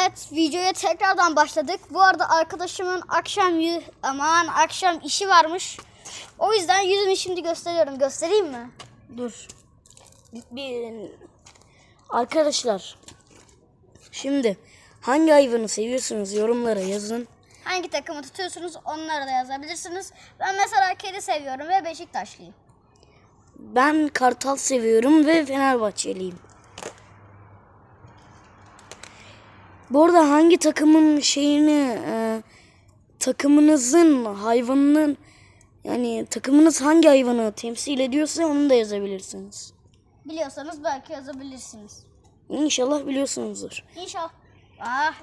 Evet videoya tekrardan başladık. Bu arada arkadaşımın akşam aman akşam işi varmış. O yüzden yüzümü şimdi gösteriyorum. Göstereyim mi? Dur. Bir... Arkadaşlar. Şimdi hangi hayvanı seviyorsunuz yorumlara yazın. Hangi takımı tutuyorsunuz onları da yazabilirsiniz. Ben mesela kedi seviyorum ve Beşiktaşlıyım. Ben Kartal seviyorum ve Fenerbahçeliyim. Bu arada hangi takımın şeyini e, takımınızın hayvanının yani takımınız hangi hayvanı temsil ediyorsa onu da yazabilirsiniz. Biliyorsanız belki yazabilirsiniz. İnşallah biliyorsunuzdur. İnşallah. Ah.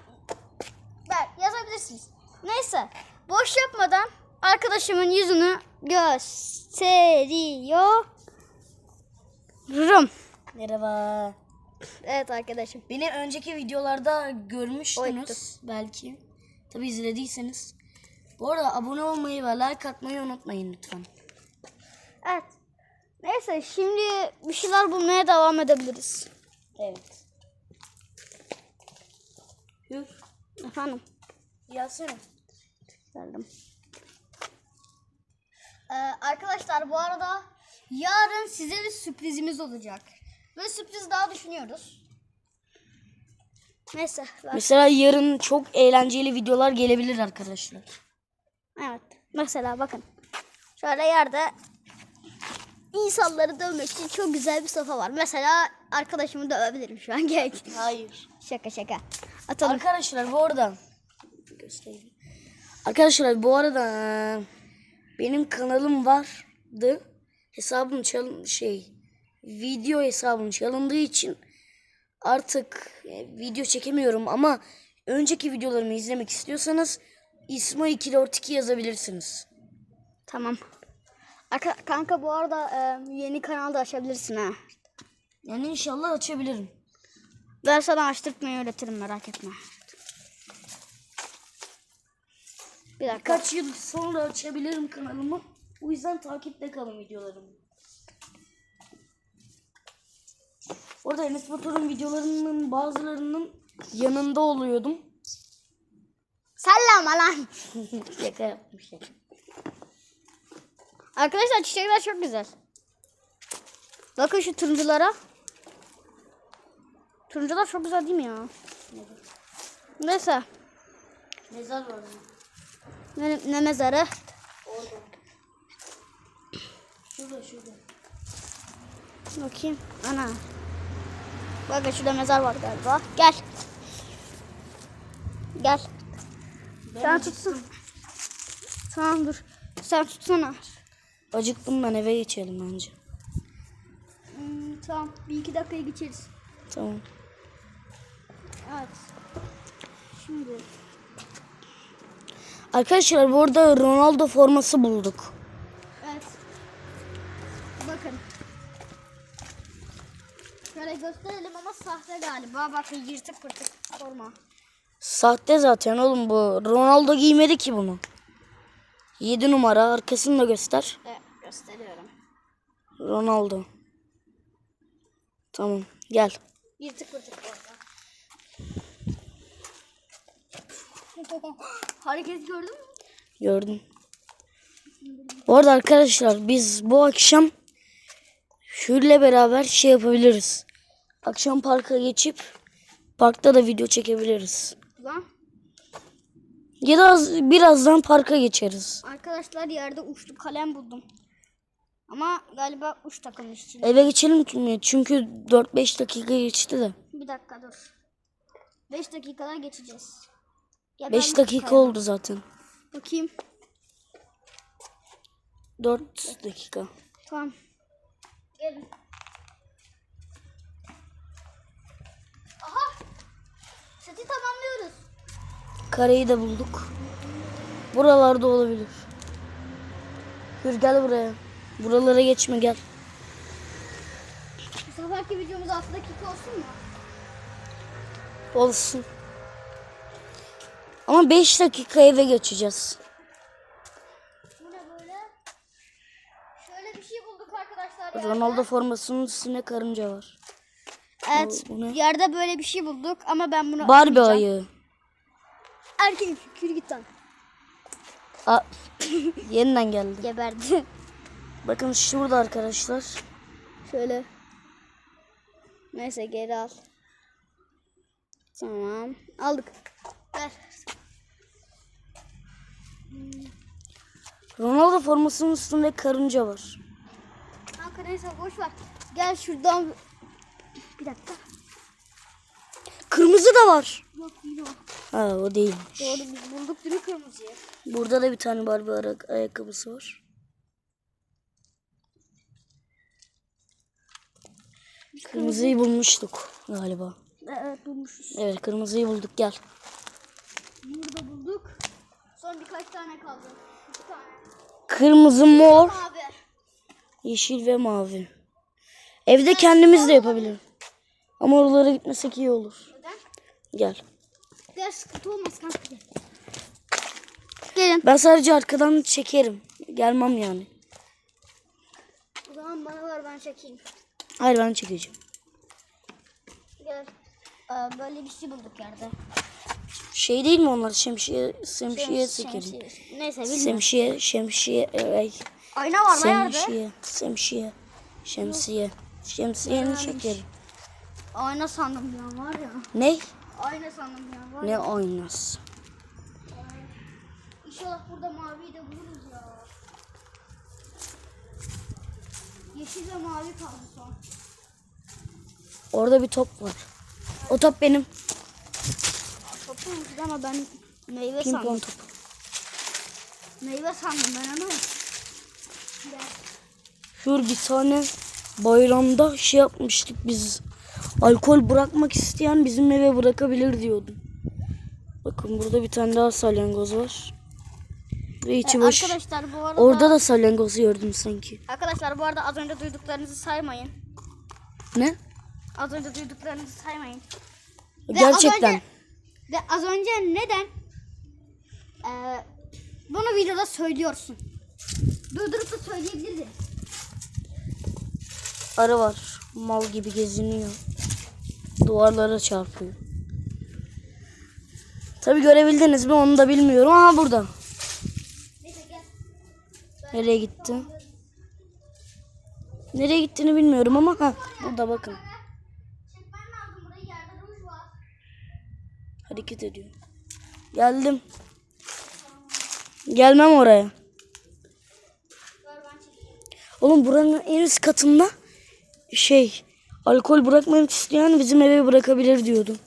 Ben yazabilirsiniz. Neyse. Boş yapmadan arkadaşımın yüzünü gösteriyorum. Merhaba. Evet arkadaşım. Beni önceki videolarda görmüştünüz Oydu. belki. Tabi izlediyseniz. Bu arada abone olmayı ve like atmayı unutmayın lütfen. Evet. Neyse şimdi bir şeyler bulmaya devam edebiliriz. Evet. Yürü. Efendim. Gelsene. Geldim. Ee, arkadaşlar bu arada yarın size bir sürprizimiz olacak. Ve sürpriz daha düşünüyoruz. Neyse. Mesela yarın çok eğlenceli videolar gelebilir arkadaşlar. Evet. Mesela bakın. Şöyle yerde insanları dövmek için çok güzel bir sofa var. Mesela arkadaşımı dövebilirim şu an. Gerek. Hayır. Şaka şaka. Atalım. Arkadaşlar bu arada göstereyim. Arkadaşlar bu arada benim kanalım vardı. Hesabım çalın şey video hesabım çalındığı için artık e, video çekemiyorum ama önceki videolarımı izlemek istiyorsanız İsma 242 yazabilirsiniz. Tamam. Arka- kanka bu arada e, yeni kanal da açabilirsin ha. Yani inşallah açabilirim. Ben sana açtırtmayı öğretirim merak etme. Bir dakika. Kaç yıl sonra açabilirim kanalımı. O yüzden takipte kalın videolarımı. Orada Enes Batur'un videolarının bazılarının yanında oluyordum. Sallama lan. Şaka yaptım şaka. Arkadaşlar çiçekler çok güzel. Bakın şu turunculara. Turuncular çok güzel değil mi ya? Neyse. Mezar var? Ne, ne mezarı? Orada. Şurada şurada. Bakayım. Ana. Bakın şurada mezar var galiba. Gel. Gel. Sen tutsun. Tamam dur. Sen tutsana. Acıktım ben eve geçelim bence. Hmm, tamam. Bir iki dakikaya geçeriz. Tamam. Evet. Şimdi. Arkadaşlar bu arada Ronaldo forması bulduk. Gösterelim ama sahte galiba. Bakın yırtık pırtık forma. Sahte zaten oğlum bu. Ronaldo giymedi ki bunu. 7 numara arkasını da göster. Evet gösteriyorum. Ronaldo. Tamam gel. Yırtık pırtık forma. Hareket gördün mü? Gördüm. Bu arada arkadaşlar biz bu akşam Şule beraber şey yapabiliriz. Akşam parka geçip parkta da video çekebiliriz. Lan. Ya da az- birazdan parka geçeriz. Arkadaşlar yerde uçlu kalem buldum. Ama galiba uç takılmış için. Eve geçelim mi? Çünkü 4-5 dakika geçti de. Bir dakika dur. 5 dakikada geçeceğiz. Ya 5 ben dakika kayamam. oldu zaten. Bakayım. 4 dakika. Tamam. Gelin. Seti tamamlıyoruz. Kareyi de bulduk. Buralarda olabilir. Yürü gel buraya. Buralara geçme gel. Bu seferki videomuz 6 dakika olsun mu? Olsun. Ama 5 dakika eve geçeceğiz. Bu ne böyle? Şöyle bir şey bulduk arkadaşlar. yerde. Ronaldo formasının üstüne karınca var. Evet Bu ne? yerde böyle bir şey bulduk ama ben bunu Barbie ayı. Erkek fikir git lan. Aa, yeniden geldi. Geberdi. Bakın şurada arkadaşlar. Şöyle. Neyse geri al. Tamam. Aldık. Ver. Ronaldo formasının üstünde karınca var. Kanka neyse boş ver. Gel şuradan. Bir dakika. Kırmızı da var. Yok yine o. Ha o değilmiş. Doğru biz bulduk değil mi kırmızıyı? Burada da bir tane Barbie ara- ayakkabısı var. Kırmızıyı bulmuştuk galiba. Evet bulmuşuz. Evet kırmızıyı bulduk gel. Burada bulduk. Son birkaç tane kaldı. İki tane. Kırmızı, mor, Mavi. yeşil ve mavi. Evde kendimiz de yapabiliriz. Ama oralara gitmesek iyi olur. Neden? Gel. Ders sıkıntı olmaz kanka. gel. Gelin. Ben sadece arkadan çekerim. Gelmem yani. O zaman bana ver ben çekeyim. Hayır ben çekeceğim. Gel. Aa, böyle bir şey bulduk yerde. Şey değil mi onlar? Şemsiye, şemsiye Şems- çekerim. şemsiye. Neyse bilmiyorum. Şemsiye, şemsiye, ay, Ayna var lan yerde. şemsiye, şemsiye, şemsiye. Şemsiyeni Varmış. Ayna sandım ya var ya. Ne? Ayna sandım ya var Ne ya. aynası? İnşallah burada maviyi de buluruz ya. Yeşil ve mavi kaldı son. Orada bir top var. O top benim. Topumuz ama ben meyve Pimpon sandım. topu. Meyve sandım ben ama. Gel. Şur bir tane bayramda şey yapmıştık biz. Alkol bırakmak isteyen bizim eve bırakabilir diyordum. Bakın burada bir tane daha salyangoz var. Ve içi Ee, boş. Arkadaşlar bu arada Orada da salyangoz gördüm sanki. Arkadaşlar bu arada az önce duyduklarınızı saymayın. Ne? Az önce duyduklarınızı saymayın. Ve Gerçekten. Az önce, ve az önce neden eee, bunu videoda söylüyorsun? Durdurup da söyleyebilirdin. Arı var. Mal gibi geziniyor. Duvarlara çarpıyor. Tabi görebildiniz mi onu da bilmiyorum. Aha burada. Nereye gitti? Nereye gittiğini bilmiyorum ama ha burada bakın. Hareket ediyor. Geldim. Gelmem oraya. Oğlum buranın en üst katında şey alkol bırakmak isteyen bizim eve bırakabilir diyordu.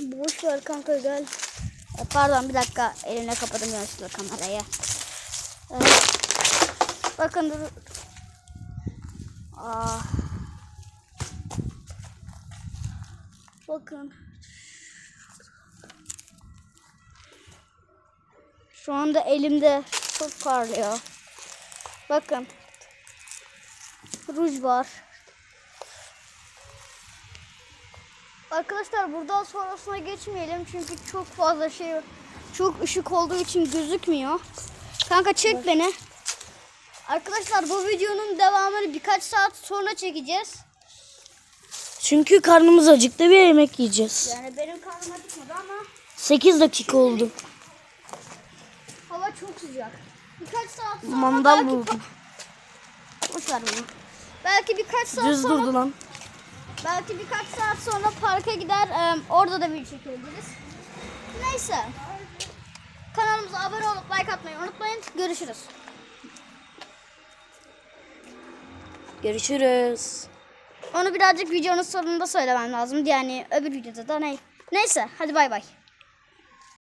Boş ver kanka gel. E, Pardon bir dakika elimle kapadım yanlışlıkla kamerayı. Evet. Bakın dur. Ah. Bakın. Şu anda elimde çok parlıyor. Bakın. Ruj var. Arkadaşlar buradan sonrasına geçmeyelim çünkü çok fazla şey. Çok ışık olduğu için gözükmüyor. Kanka çek beni. Arkadaşlar bu videonun devamını birkaç saat sonra çekeceğiz. Çünkü karnımız acıktı bir yemek yiyeceğiz. Yani benim karnım acıkmadı ama 8 dakika oldu. hava çok sıcak. Birkaç saat sonra Mandal belki... buldum. Boş ver bunu. Belki birkaç saat Düz sonra durdu lan. Belki birkaç saat sonra parka gider orada da video çekebiliriz. Neyse. Kanalımıza abone olup like atmayı unutmayın. Görüşürüz. Görüşürüz. Onu birazcık videonun sonunda söylemem lazım. Yani öbür videoda da ne? Neyse hadi bay bay.